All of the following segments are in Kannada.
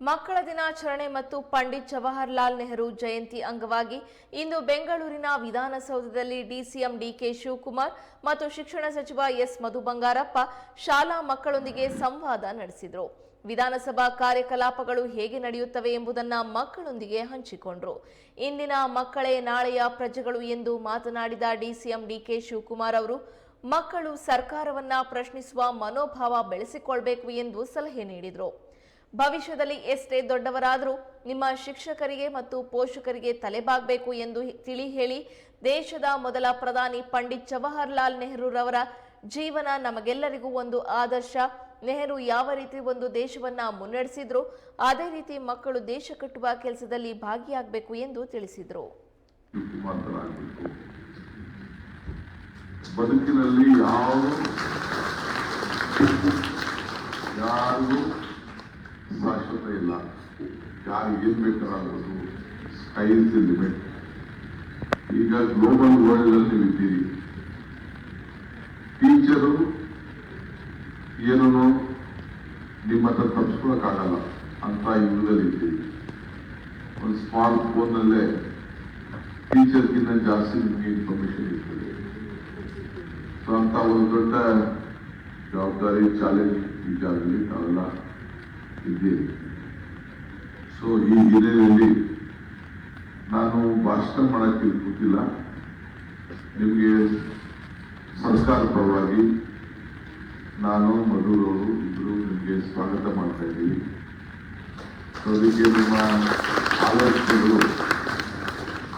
ಮಕ್ಕಳ ದಿನಾಚರಣೆ ಮತ್ತು ಪಂಡಿತ್ ಜವಾಹರ್ಲಾಲ್ ನೆಹರು ಜಯಂತಿ ಅಂಗವಾಗಿ ಇಂದು ಬೆಂಗಳೂರಿನ ವಿಧಾನಸೌಧದಲ್ಲಿ ಡಿಸಿಎಂ ಡಿಕೆ ಶಿವಕುಮಾರ್ ಮತ್ತು ಶಿಕ್ಷಣ ಸಚಿವ ಎಸ್ ಮಧು ಬಂಗಾರಪ್ಪ ಶಾಲಾ ಮಕ್ಕಳೊಂದಿಗೆ ಸಂವಾದ ನಡೆಸಿದರು. ವಿಧಾನಸಭಾ ಕಾರ್ಯಕಲಾಪಗಳು ಹೇಗೆ ನಡೆಯುತ್ತವೆ ಎಂಬುದನ್ನು ಮಕ್ಕಳೊಂದಿಗೆ ಹಂಚಿಕೊಂಡರು. ಇಂದಿನ ಮಕ್ಕಳೇ ನಾಳೆಯ ಪ್ರಜೆಗಳು ಎಂದು ಮಾತನಾಡಿದ ಡಿಸಿಎಂ ಡಿಕೆ ಶಿವಕುಮಾರ್ ಅವರು, ಮಕ್ಕಳು ಸರ್ಕಾರವನ್ನ ಪ್ರಶ್ನಿಸುವ ಮನೋಭಾವ ಬೆಳೆಸಿಕೊಳ್ಬೇಕು ಎಂದು ಸಲಹೆ ನೀಡಿದರು. ಭವಿಷ್ಯದಲ್ಲಿ ಎಷ್ಟೇ ದೊಡ್ಡವರಾದರೂ ನಿಮ್ಮ ಶಿಕ್ಷಕರಿಗೆ ಮತ್ತು ಪೋಷಕರಿಗೆ ತಲೆಬಾಗಬೇಕು ಎಂದು ತಿಳಿ ಹೇಳಿ ದೇಶದ ಮೊದಲ ಪ್ರಧಾನಿ ಪಂಡಿತ್ ಜವಾಹರ್ಲಾಲ್ ನೆಹರೂರವರ ಜೀವನ ನಮಗೆಲ್ಲರಿಗೂ ಒಂದು ಆದರ್ಶ. ನೆಹರು ಯಾವ ರೀತಿ ಒಂದು ದೇಶವನ್ನ ಮುನ್ನಡೆಸಿದ್ರು, ಅದೇ ರೀತಿ ಮಕ್ಕಳು ದೇಶ ಕಟ್ಟುವ ಕೆಲಸದಲ್ಲಿ ಭಾಗಿಯಾಗಬೇಕು ಎಂದು ತಿಳಿಸಿದರು. ಬದುಕಿನಲ್ಲಿ ಯಾವ ಯಾರಿಗೂ ಶಾಶ್ವತ ಇಲ್ಲ. ಯಾರಿಗೆ ಏನ್ ಬೇಕಾಗಬಹುದು ಸ್ಕೈ ಇಸ್ ಲಿಮಿಟ್ ಈಗ ಗ್ಲೋಬಲ್ ವರ್ಲ್ಡ್ ಅಲ್ಲಿ ಇದ್ದೀರಿ. ಟೀಚರು ಏನನ್ನು ನಿಮ್ಮ ಹತ್ರ ತಪ್ಪಿಸ್ಕೊಳಕ್ಕಾಗಲ್ಲ ಅಂತ ಯುಗದಲ್ಲಿ ಇದ್ದೀರಿ. ಒಂದು ಸ್ಮಾರ್ಟ್ ಫೋನ್ನಲ್ಲೇ ಟೀಚರ್ಗಿಂತ ಜಾಸ್ತಿ ನಿಮಗೆ ಇನ್ಫಾರ್ಮೇಶನ್ ಇರ್ತದೆ. ಸೊ ಅಂತ ಒಂದು ದೊಡ್ಡ ಜವಾಬ್ದಾರಿ ಚಾಲೆಂಜ್ ಈಗಾಗಲಿ ತಾವೆಲ್ಲ ಇದ್ದೀರಿ ಸೊ ಈ ಹಿನ್ನೆಲೆಯಲ್ಲಿ ನಾನು ಭಾಷಣ ಮಾಡಕ್ಕೆ ಗೊತ್ತಿಲ್ಲ. ನಿಮಗೆ ಸರ್ಕಾರ ಪರವಾಗಿ ನಾನು ಮಧುರವರು ಇಬ್ಬರು ನಿಮಗೆ ಸ್ವಾಗತ ಮಾಡ್ತಾ ಇದ್ದೀವಿ. ಅದಕ್ಕೆ ನಿಮ್ಮ ಆಲೋಚನೆಗಳು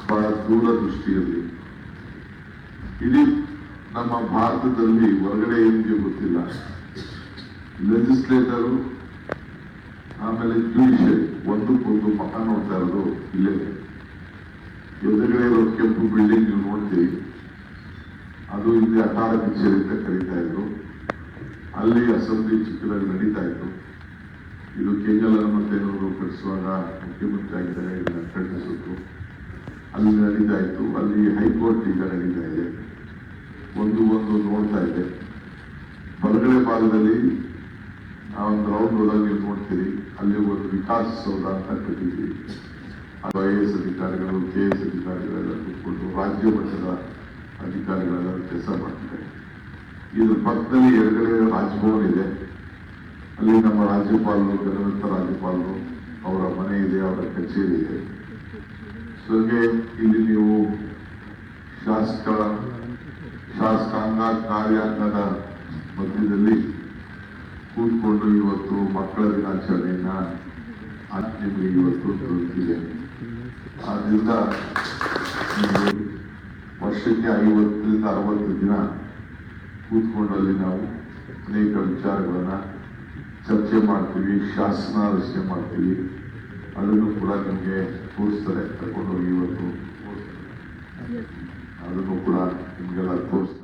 ಬಹಳ ದೂರದೃಷ್ಟಿಯಲ್ಲಿ. ಇಡೀ ನಮ್ಮ ಭಾರತದಲ್ಲಿ ಹೊರಗಡೆ ಏನಿದೆ ಗೊತ್ತಿಲ್ಲ. ಲೆಜಿಸ್ಲೇಟರು ಆಮೇಲೆ ಜುಡಿಷಿಯರಿ ಒಂದಕ್ಕೊಂದು ಮಠ ನೋಡ್ತಾ ಇರೋದು ಇಲ್ಲೇ. ಎದುರುಗಡೆ ಇರೋ ಕೆಂಪು ಬಿಲ್ಡಿಂಗ್ ನೀವು ನೋಡ್ತೀವಿ ಅದು ಇಲ್ಲಿ ಅಟಾರ ಪಿಕ್ಚರ್ ಅಂತ ಕರೀತಾ ಇದ್ರು. ಅಲ್ಲಿ ಅಸೆಂಬ್ಲಿ ಚಿಕ್ಕದಾಗಿ ನಡೀತಾ ಇತ್ತು. ಇದು ಕೆಂಗಲ್ ಹನುಮಂತೇನವರು ಕಟ್ಟಿಸುವಾಗ ಮುಖ್ಯಮಂತ್ರಿ ಆಗಿದ್ದಾರೆ, ಇದನ್ನ ಕಟ್ಟಿಸಿದ್ರು ಅಲ್ಲಿ ನಡೀತಾ ಇತ್ತು. ಅಲ್ಲಿ ಹೈಕೋರ್ಟ್ ಈಗ ನಡೀತಾ ಇದೆ. ಒಂದು ಒಂದು ನೋಡ್ತಾ ಇದೆ. ಬಲಗಡೆ ಭಾಗದಲ್ಲಿ ಒಂದು ರೌಂಡ್ ಹೋದಾಗ ನೀವು ನೋಡ್ತೀರಿ, ಅಲ್ಲಿ ಒಂದು ವಿಕಾಸ್ ಅಂತ ಕಟ್ಟಿದ್ವಿ ಐ ಎಸ್ ಅಧಿಕಾರಿಗಳು ಕೆ ಎಸ್ ಅಧಿಕಾರಿಗಳೆಲ್ಲ ಕೂತ್ಕೊಂಡು ರಾಜ್ಯ ಮಟ್ಟದ ಅಧಿಕಾರಿಗಳೆಲ್ಲ ಕೆಲಸ ಮಾಡ್ತಾರೆ. ಇದ್ರ ಪಕ್ಕದಲ್ಲಿ ಎರಡನೇ ರಾಜ್ಭವನ್ ಇದೆ. ಅಲ್ಲಿ ನಮ್ಮ ರಾಜ್ಯಪಾಲರು, ಗಣವಂತ ರಾಜ್ಯಪಾಲರು ಅವರ ಮನೆ ಇದೆ, ಅವರ ಕಚೇರಿ ಇದೆ. ಸೊ ಇಲ್ಲಿ ನೀವು ಶಾಸಕ, ಶಾಸಕಾಂಗ ಕಾರ್ಯಾಂಗದ ಮಧ್ಯದಲ್ಲಿ ಕೂತ್ಕೊಂಡು ಇವತ್ತು ಮಕ್ಕಳ ದಿನಾಚರಣೆಯನ್ನ ನಿಮಗೆ ಇವತ್ತು ದೊರಕಿದೆ ಆದ್ರಿಂದ ವರ್ಷಕ್ಕೆ ಐವತ್ತರಿಂದ ಅರವತ್ತು ದಿನ ಕೂತ್ಕೊಂಡು ಅಲ್ಲಿ ನಾವು ಅನೇಕ ವಿಚಾರಗಳನ್ನ ಚರ್ಚೆ ಮಾಡ್ತೀವಿ, ಶಾಸನ ರಚನೆ ಮಾಡ್ತೀವಿ. ಅದನ್ನು ಕೂಡ ನಿಮಗೆ ತೋರಿಸ್ತಾರೆ ತಗೊಂಡೋಗಿ ಇವತ್ತು. ಅದನ್ನು ಕೂಡ ನಿಮಗೆಲ್ಲ ತೋರಿಸ್ತಾರೆ.